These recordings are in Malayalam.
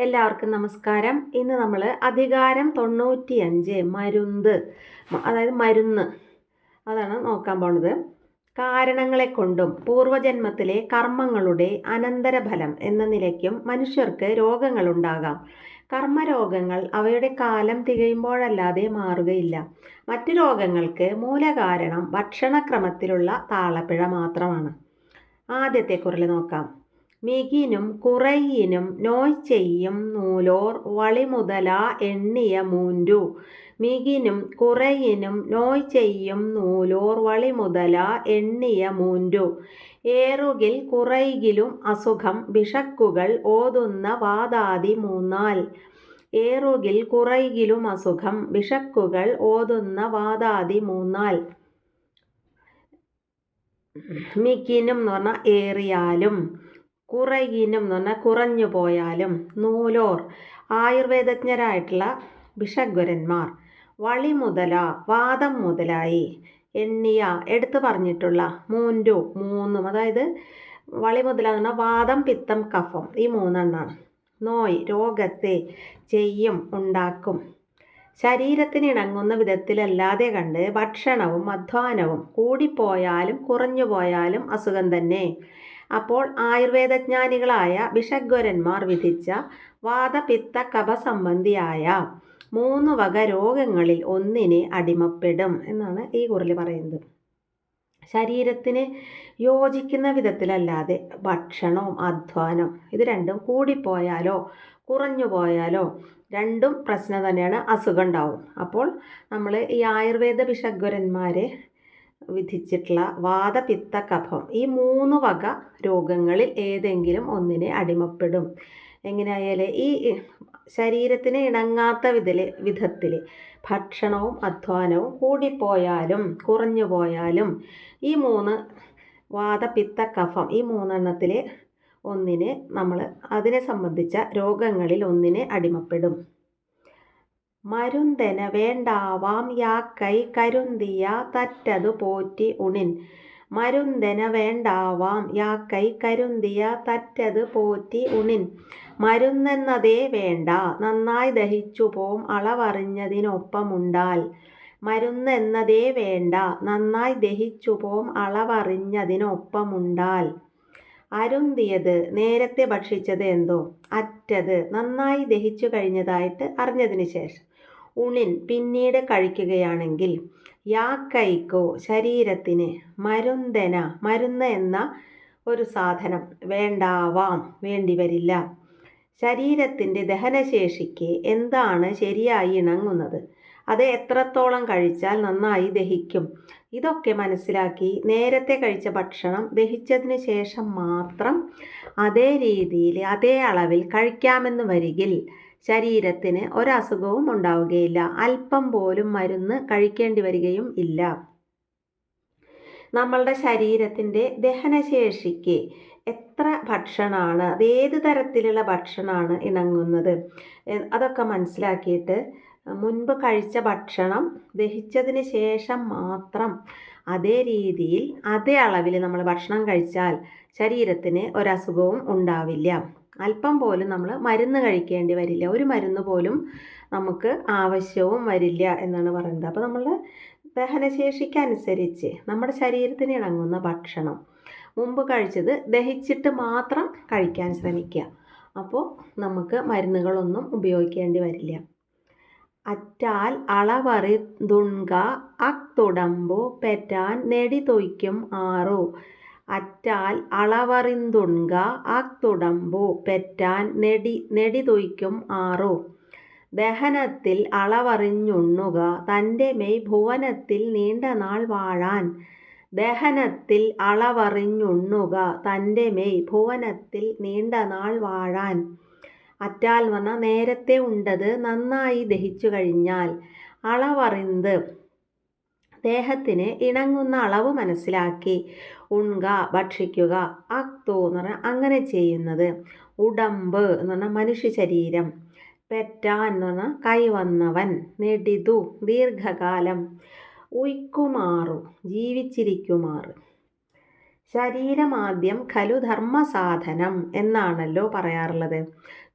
എല്ലാവർക്കും നമസ്കാരം. ഇന്ന് നമ്മൾ അധികാരം തൊണ്ണൂറ്റി അഞ്ച് മരുന്ന് അതായത് മരുന്ന്. അതാണ് നോക്കാൻ പോണത്. കാരണങ്ങളെ കൊണ്ടും പൂർവജന്മത്തിലെ കർമ്മങ്ങളുടെ അനന്തരഫലം എന്ന നിലയ്ക്കും മനുഷ്യർക്ക് രോഗങ്ങളുണ്ടാകാം. കർമ്മരോഗങ്ങൾ അവയുടെ കാലം തികയുമ്പോഴല്ലാതെ മാറുകയില്ല. മറ്റു രോഗങ്ങൾക്ക് മൂലകാരണം ഭക്ഷണക്രമത്തിലുള്ള താളപ്പിഴ മാത്രമാണ്. ആദ്യത്തെ കുറിൽ നോക്കാം. മികിനും കുറയിനും നോയ് ചെയ്യും നൂലോർ വളിമുതല എണ്ണിയ മൂൻരു മികിനും കുറയിനും നോയ് ചെയ്യും നൂലോർ വളിമുതല എണ്ണിയ മൂൻരു ഏറുകിൽ കുറയിലും അസുഖം വിഷക്കുകൾ ഓതുന്ന വാദാതി മൂന്നാൽ. ഏറുകിൽ കുറയിലും അസുഖം വിഷക്കുകൾ ഓതുന്ന വാദാതി മൂന്നാൽ. മികിനും എന്ന് പറഞ്ഞാൽ ഏറിയാലും. കുറയിനും എന്ന് പറഞ്ഞാൽ കുറഞ്ഞു പോയാലും നൂലോർ ആയുർവേദജ്ഞരായിട്ടുള്ള ഭിഷഗ്വരന്മാർ വളി മുതല വാദം മുതലായി എണ്ണിയ എടുത്തു പറഞ്ഞിട്ടുള്ള മൂന്റു മൂന്നും അതായത് വളി മുതല എന്ന് പറഞ്ഞാൽ വാദം പിത്തം കഫം ഈ മൂന്നെണ്ണാണ്. നോയ് രോഗത്തെ ചെയ്യും ഉണ്ടാക്കും. ശരീരത്തിന് ഇണങ്ങുന്ന വിധത്തിലല്ലാതെ കണ്ട് ഭക്ഷണവും അധ്വാനവും കൂടിപ്പോയാലും കുറഞ്ഞു പോയാലും അസുഖം തന്നെ. അപ്പോൾ ആയുർവേദജ്ഞാനികളായ വിഷഗ്വരന്മാർ വിധിച്ച വാദപിത്ത കഫ സംബന്ധിയായ മൂന്ന് വക രോഗങ്ങളിൽ ഒന്നിനെ അടിമപ്പെടും എന്നാണ് ഈ കുറിൽ പറയുന്നത്. ശരീരത്തിന് യോജിക്കുന്ന വിധത്തിലല്ലാതെ ഭക്ഷണവും അധ്വാനം ഇത് രണ്ടും കൂടിപ്പോയാലോ കുറഞ്ഞു പോയാലോ രണ്ടും പ്രശ്നം തന്നെയാണ് അസുഖം ഉണ്ടാവും. അപ്പോൾ നമ്മൾ ഈ ആയുർവേദ വിഷഗ്വരന്മാരെ വിധിച്ചിട്ടുള്ള വാദപിത്ത കഫം ഈ മൂന്ന് വക രോഗങ്ങളിൽ ഏതെങ്കിലും ഒന്നിനെ അടിമപ്പെടും. എങ്ങനെയായാലും ഈ ശരീരത്തിന് ഇണങ്ങാത്ത വിധത്തിൽ വിധത്തിൽ ഭക്ഷണവും അധ്വാനവും കൂടിപ്പോയാലും കുറഞ്ഞു പോയാലും ഈ മൂന്ന് വാദപിത്ത കഫം ഈ മൂന്നെണ്ണത്തിൽ ഒന്നിനെ നമ്മൾ അതിനെ സംബന്ധിച്ച രോഗങ്ങളിൽ ഒന്നിനെ അടിമപ്പെടും. മരുന്തന വേണ്ടാവാം യാക്കൈ കരുന്തിയ തറ്റതു പോറ്റി ഉണിൻ. മരുന്തന വേണ്ടാവാം യാക്കൈ കരുന്തിയ തറ്റത് പോറ്റി ഉണിൻ. മരുന്നെന്നതേ വേണ്ട നന്നായി ദഹിച്ചു പോം അളവറിഞ്ഞതിനൊപ്പമുണ്ടാൽ. മരുന്നെന്നതേ വേണ്ട നന്നായി ദഹിച്ചു പോം അളവറിഞ്ഞതിനൊപ്പമുണ്ടാൽ. അരുന്തിയത് നേരത്തെ ഭക്ഷിച്ചത് എന്തോ? അറ്റത് നന്നായി ദഹിച്ചു കഴിഞ്ഞതായിട്ട് അറിഞ്ഞതിന് ശേഷം. ഉണിൻ പിന്നീട് കഴിക്കുകയാണെങ്കിൽ യാക്കൈക്കോ ശരീരത്തിന് മരുന്തന മരുന്ന് എന്ന ഒരു സാധനം വേണ്ടാവാം വേണ്ടിവരില്ല ശരീരത്തിന്റെ ദഹനശേഷിക്ക് എന്താണ് ശരിയായി ഇണങ്ങുന്നത്? അത് എത്രത്തോളം കഴിച്ചാൽ നന്നായി ദഹിക്കും? ഇതൊക്കെ മനസ്സിലാക്കി നേരത്തെ കഴിച്ച ഭക്ഷണം ദഹിച്ചതിന് ശേഷം മാത്രം അതേ രീതിയിൽ അതേ അളവിൽ കഴിക്കാമെന്ന് വരികിൽ ശരീരത്തിന് ഒരസുഖവും ഉണ്ടാവുകയില്ല. അല്പം പോലും മരുന്ന് കഴിക്കേണ്ടി വരികയും ഇല്ല. നമ്മളുടെ ശരീരത്തിന്റെ ദഹനശേഷിക്ക് എത്ര ഭക്ഷണമാണ് അത് ഏത് തരത്തിലുള്ള ഭക്ഷണമാണ് ഇണങ്ങുന്നത്? അതൊക്കെ മനസ്സിലാക്കിയിട്ട് മുൻപ് കഴിച്ച ഭക്ഷണം ദഹിച്ചതിന് ശേഷം മാത്രം അതേ രീതിയിൽ അതേ അളവിൽ നമ്മൾ ഭക്ഷണം കഴിച്ചാൽ ശരീരത്തിന് ഒരസുഖവും ഉണ്ടാവില്ല. അല്പം പോലും നമ്മൾ മരുന്ന് കഴിക്കേണ്ടി വരില്ല. ഒരു മരുന്ന് പോലും നമുക്ക് ആവശ്യവും വരില്ല എന്നാണ് പറയുന്നത്. അപ്പോൾ നമ്മൾ ദഹനശേഷിക്കനുസരിച്ച് നമ്മുടെ ശരീരത്തിന് ഇണങ്ങുന്ന ഭക്ഷണം മുമ്പ് കഴിച്ചത് ദഹിച്ചിട്ട് മാത്രം കഴിക്കാൻ ശ്രമിക്കുക. അപ്പോൾ നമുക്ക് മരുന്നുകളൊന്നും ഉപയോഗിക്കേണ്ടി വരില്ല. അറ്റാൽ അളവറി തുൺക അക് തുടമ്പോ പെറ്റാൻ നെടി തൊയ്ക്കും ആറു അറ്റാൽ അളവറിന്തുൺക അക്തുടമ്പു പെറ്റാൻ നെടി നെടിതൊയ്ക്കും ആറു. ദഹനത്തിൽ അളവറിഞ്ഞുണ്ണുക തന്റെ മെയ് ഭുവനത്തിൽ നീണ്ട നാൾ വാഴാൻ. ദഹനത്തിൽ അളവറിഞ്ഞുണ്ണുക തന്റെ മെയ് ഭുവനത്തിൽ നീണ്ട നാൾ വാഴാൻ. അറ്റാൽ വന്ന നേരത്തെ ഉണ്ടത് നന്നായി ദഹിച്ചു കഴിഞ്ഞാൽ. അളവറിന്ത് ദേഹത്തിന് ഇണങ്ങുന്ന അളവ് മനസ്സിലാക്കി. ഉൺക ഭക്ഷിക്കുക അക്തോ എന്ന് പറഞ്ഞാൽ അങ്ങനെ ചെയ്യുന്നത്. ഉടമ്പ് എന്ന് പറഞ്ഞാൽ മനുഷ്യ ശരീരം. പെറ്റാൻ എന്ന് പറഞ്ഞാൽ കൈവന്നവൻ നെടിതു ദീർഘകാലം. ഉയ്ക്കുമാറു ജീവിച്ചിരിക്കുമാറ്. ശരീരമാദ്യം ഖലു ധർമ്മസാധനം എന്നാണല്ലോ പറയാറുള്ളത്.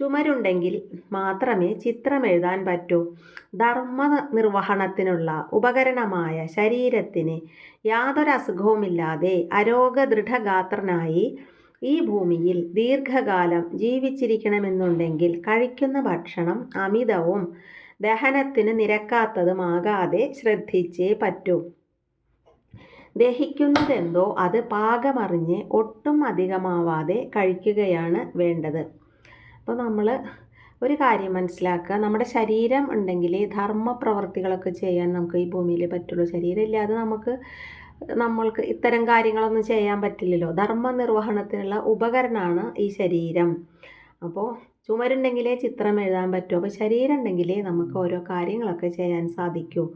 ചുമരുണ്ടെങ്കിൽ മാത്രമേ ചിത്രം എഴുതാൻ പറ്റൂ. ധർമ്മ നിർവഹണത്തിനുള്ള ഉപകരണമായ ശരീരത്തിന് യാതൊരു അസുഖവുമില്ലാതെ അരോഗദൃഢഗാത്രനായി ഈ ഭൂമിയിൽ ദീർഘകാലം ജീവിച്ചിരിക്കണമെന്നുണ്ടെങ്കിൽ കഴിക്കുന്ന ഭക്ഷണം അമിതവും ദഹനത്തിന് നിരക്കാത്തതുമാകാതെ ശ്രദ്ധിച്ചേ പറ്റൂ. ദഹിക്കുന്നതെന്തോ അത് പാകമറിഞ്ഞ് ഒട്ടും അധികമാവാതെ കഴിക്കുകയാണ് വേണ്ടത്. അപ്പോൾ നമ്മൾ ഒരു കാര്യം മനസ്സിലാക്കുക. നമ്മുടെ ശരീരം ഉണ്ടെങ്കിൽ ധർമ്മ പ്രവർത്തികളൊക്കെ ചെയ്യാൻ നമുക്ക് ഈ ഭൂമിയിൽ പറ്റുള്ളൂ. ശരീരം ഇല്ലാതെ നമുക്ക് നമ്മൾക്ക് ഇത്തരം കാര്യങ്ങളൊന്നും ചെയ്യാൻ പറ്റില്ലല്ലോ. ധർമ്മ നിർവഹണത്തിനുള്ള ഉപകരണമാണ് ഈ ശരീരം. അപ്പോൾ ചുമരുണ്ടെങ്കിലേ ചിത്രം എഴുതാൻ പറ്റൂ. അപ്പോൾ ശരീരം ഉണ്ടെങ്കിലേ നമുക്ക് ഓരോ കാര്യങ്ങളൊക്കെ ചെയ്യാൻ സാധിക്കൂ.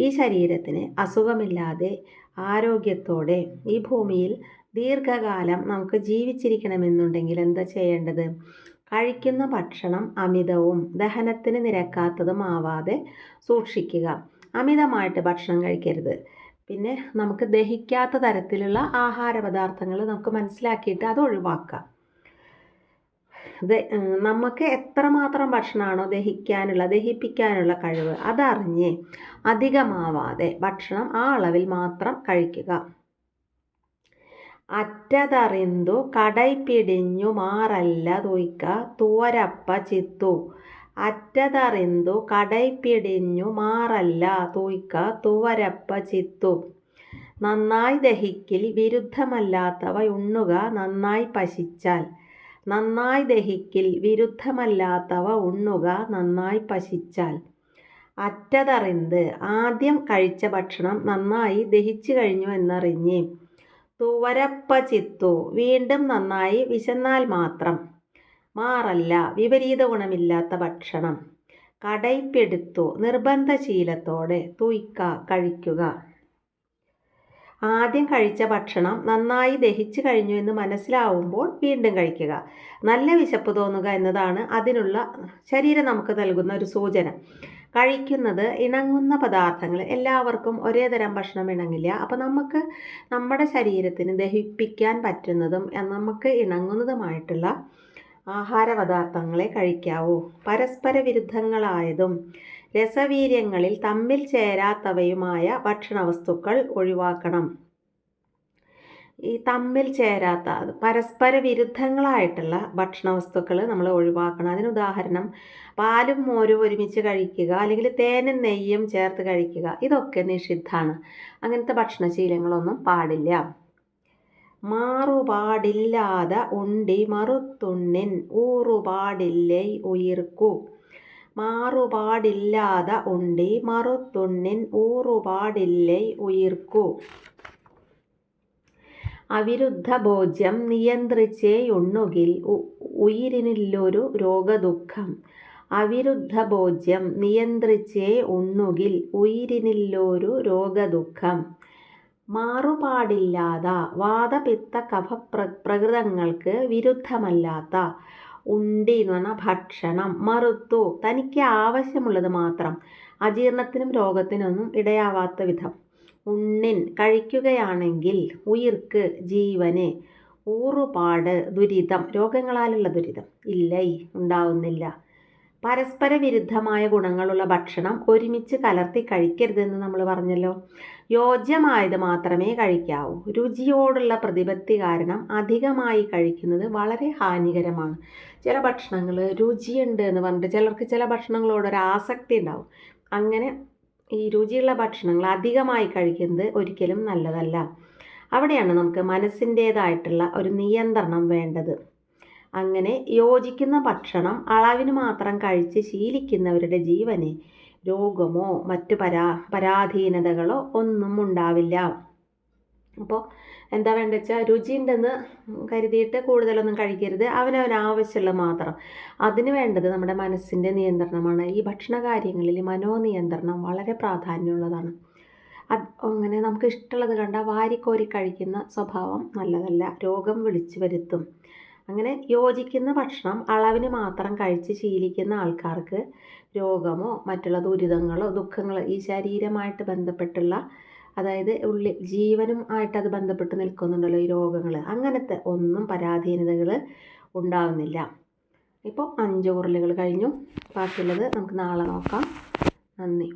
ഈ ശരീരത്തിന് അസുഖമില്ലാതെ ആരോഗ്യത്തോടെ ഈ ഭൂമിയിൽ ദീർഘകാലം നമുക്ക് ജീവിച്ചിരിക്കണമെന്നുണ്ടെങ്കിൽ എന്താ ചെയ്യേണ്ടത്? കഴിക്കുന്ന ഭക്ഷണം അമിതവും ദഹനത്തിന് നിരക്കാത്തതും ആവാതെ സൂക്ഷിക്കുക. അമിതമായിട്ട് ഭക്ഷണം കഴിക്കരുത്. പിന്നെ നമുക്ക് ദഹിക്കാത്ത തരത്തിലുള്ള ആഹാര പദാർത്ഥങ്ങൾ നമുക്ക് മനസ്സിലാക്കിയിട്ട് അത് ഒഴിവാക്കാം നമുക്ക് എത്രമാത്രം ഭക്ഷണമാണോ ദഹിക്കാനുള്ള ദഹിപ്പിക്കാനുള്ള കഴിവ് അതറിഞ്ഞ് അധികമാവാതെ ഭക്ഷണം ആ അളവിൽ മാത്രം കഴിക്കുക. അറ്റതറിന്തു കടൈപ്പിടിഞ്ഞു മാറല്ല തൊയ്ക്ക തോരപ്പ ചിത്തു. അറ്റതറിന്തു കടൈപ്പിടിഞ്ഞു മാറല്ല തൂയ്ക്ക തോരപ്പ ചിത്തു. നന്നായി ദഹിക്കിൽ വിരുദ്ധമല്ലാത്തവ ഉണ്ണുക നന്നായി പശിച്ചാൽ. നന്നായി ദഹിക്കിൽ വിരുദ്ധമല്ലാത്തവ ഉണ്ണുക നന്നായി പശിച്ചാൽ. അറ്റതറിന്ത് ആദ്യം കഴിച്ച ഭക്ഷണം നന്നായി ദഹിച്ചു കഴിഞ്ഞു എന്നറിഞ്ഞ്. തുവരപ്പ ചിത്തു. വീണ്ടും നന്നായി വിശന്നാൽ മാത്രം. മാറല്ല വിപരീത ഗുണമില്ലാത്ത ഭക്ഷണം. കടയ്പ്പെടുത്തു നിർബന്ധശീലത്തോടെ തൂയ്ക്ക കഴിക്കുക. ആദ്യം കഴിച്ച ഭക്ഷണം നന്നായി ദഹിച്ചു കഴിഞ്ഞു എന്ന് മനസ്സിലാവുമ്പോൾ വീണ്ടും കഴിക്കുക. നല്ല വിശപ്പ് തോന്നുക എന്നതാണ് അതിനുള്ള ശരീരം നമുക്ക് നൽകുന്ന ഒരു സൂചന. കഴിക്കുന്നത് ഇണങ്ങുന്ന പദാർത്ഥങ്ങൾ എല്ലാവർക്കും ഒരേ തരം ഭക്ഷണം ഇണങ്ങില്ല. അപ്പോൾ നമുക്ക് നമ്മുടെ ശരീരത്തിന് ദഹിപ്പിക്കാൻ പറ്റുന്നതും നമുക്ക് ഇണങ്ങുന്നതുമായിട്ടുള്ള ആഹാര പദാർത്ഥങ്ങളെ കഴിക്കാവൂ. പരസ്പര വിരുദ്ധങ്ങളായതും രസവീര്യങ്ങളിൽ തമ്മിൽ ചേരാത്തവയുമായ ഭക്ഷണവസ്തുക്കൾ ഒഴിവാക്കണം. ഈ തമ്മിൽ ചേരാത്ത പരസ്പര വിരുദ്ധങ്ങളായിട്ടുള്ള ഭക്ഷണ വസ്തുക്കൾ നമ്മൾ ഒഴിവാക്കണം. അതിന് ഉദാഹരണം പാലും മോരും ഒരുമിച്ച് കഴിക്കുക അല്ലെങ്കിൽ തേനും നെയ്യും ചേർത്ത് കഴിക്കുക ഇതൊക്കെ നിഷിദ്ധമാണ്. അങ്ങനത്തെ ഭക്ഷണശീലങ്ങളൊന്നും പാടില്ല. മാറുപാടില്ലാതെ ഉണ്ടി മറുത്തുണ്ണിൻ ഊറുപാടില്ലേ ഉയിർക്കു. മാറുപാടില്ലാതെ ഉണ്ടി മറുത്തുണ്ണിൻ ഊറുപാടില്ലേ ഉയിർക്കു. അവിരുദ്ധ ഭോജ്യം നിയന്ത്രിച്ചേയുണ്ണുകിൽ ഉയിരിനില്ലൊരു രോഗദുഃഖം. അവിരുദ്ധ ഭോജ്യം നിയന്ത്രിച്ചേ ഉണ്ണുകിൽ ഉയിരിനില്ലൊരു രോഗദുഃഖം. മാറുപാടില്ലാത്ത വാദപിത്ത കഫ പ്ര പ്രകൃതങ്ങൾക്ക് വിരുദ്ധമല്ലാത്ത ഉണ്ടി എന്ന് ഭക്ഷണം മറുത്തു. തനിക്ക് ആവശ്യമുള്ളത് മാത്രം. അജീർണത്തിനും രോഗത്തിനൊന്നും ഇടയാവാത്ത വിധം. ഉണ്ണിൻ കഴിക്കുകയാണെങ്കിൽ ഉയിർക്ക് ജീവന് ഊറുപാട് ദുരിതം രോഗങ്ങളാലുള്ള ദുരിതം. ഇല്ലൈ ഉണ്ടാവുന്നില്ല. പരസ്പര വിരുദ്ധമായ ഗുണങ്ങളുള്ള ഭക്ഷണം ഒരുമിച്ച് കലർത്തി കഴിക്കരുതെന്ന് നമ്മൾ പറഞ്ഞല്ലോ. യോജ്യമായത് മാത്രമേ കഴിക്കാവൂ. രുചിയോടുള്ള പ്രതിപത്തി കാരണം അധികമായി കഴിക്കുന്നത് വളരെ ഹാനികരമാണ്. ചില ഭക്ഷണങ്ങൾ രുചിയുണ്ട് എന്ന് പറഞ്ഞിട്ട് ചിലർക്ക് ചില ഭക്ഷണങ്ങളോട് ഒരു ആസക്തി ഉണ്ടാവും. അങ്ങനെ ഈ രുചിയുള്ള ഭക്ഷണങ്ങൾ അധികമായി കഴിക്കുന്നത് ഒരിക്കലും നല്ലതല്ല. അവിടെയാണ് നമുക്ക് മനസ്സിന്റേതായിട്ടുള്ള ഒരു നിയന്ത്രണം വേണ്ടത്. അങ്ങനെ യോജിക്കുന്ന ഭക്ഷണം അളവിന് മാത്രം കഴിച്ച് ശീലിക്കുന്നവരുടെ ജീവന് രോഗമോ മറ്റു പരാ പരാധീനതകളോ ഒന്നും ഉണ്ടാവില്ല. അപ്പോൾ എന്താ വേണ്ടത് വെച്ചാൽ രുചി ഉണ്ടെന്ന് കരുതിയിട്ട് കൂടുതലൊന്നും കഴിക്കരുത്. അവനവൻ ആവശ്യമുള്ള മാത്രം. അതിന് വേണ്ടത് നമ്മുടെ മനസ്സിന്റെ നിയന്ത്രണമാണ്. ഈ ഭക്ഷണ കാര്യങ്ങളിൽ മനോനിയന്ത്രണം വളരെ പ്രാധാന്യമുള്ളതാണ്. അത് അങ്ങനെ നമുക്ക് ഇഷ്ടമുള്ളത് കണ്ടാൽ വാരിക്കോരി കഴിക്കുന്ന സ്വഭാവം നല്ലതല്ല. രോഗം വിളിച്ചു വരുത്തും. അങ്ങനെ യോജിക്കുന്ന ഭക്ഷണം അളവിന് മാത്രം കഴിച്ച് ശീലിക്കുന്ന ആൾക്കാർക്ക് രോഗമോ മറ്റുള്ള ദുരിതങ്ങളോ ദുഃഖങ്ങളോ ഈ ശരീരമായിട്ട് ബന്ധപ്പെട്ടുള്ള അതായത് ഉള്ളിൽ ജീവനും ആയിട്ട് അത് ബന്ധപ്പെട്ട് നിൽക്കുന്നുണ്ടല്ലോ ഈ രോഗങ്ങൾ അങ്ങനത്തെ ഒന്നും പരാധീനതകൾ ഉണ്ടാകുന്നില്ല ഇപ്പോൾ അഞ്ച് ഉരുളികൾ കഴിഞ്ഞു. ബാക്കിയുള്ളത് നമുക്ക് നാളെ നോക്കാം. നന്ദി.